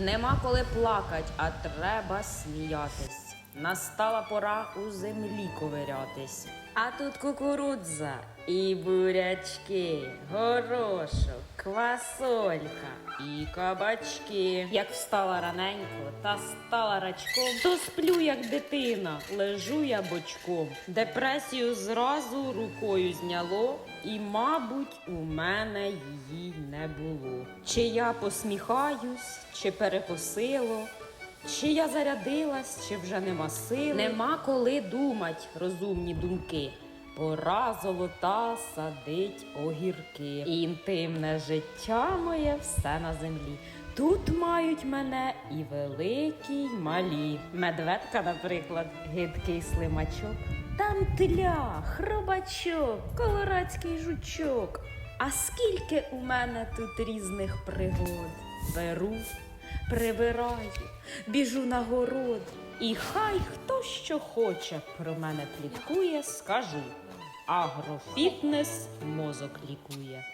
Нема коли плакать, а треба сміятись. Настала пора у землі ковирятись. А тут кукурудза і бурячки, горошок, квасолька і кабачки. Як встала раненько та стала рачком, то сплю, як дитина, лежу я бочком. Депресію зразу рукою зняло, і, мабуть, у мене її не було. Чи я посміхаюсь, чи перекосило. Чи я зарядилась, чи вже нема сил? Нема коли думать розумні думки. Пора золота садить огірки. Інтимне життя моє все на землі. Тут мають мене і великі, й малі. Медведка, наприклад, гидкий слимачок. Там тля, хробачок, колорадський жучок. А скільки у мене тут різних пригод? Беру прибираю, біжу на город, і хай хто що хоче про мене пліткує, скажу. Агрофітнес мозок лікує.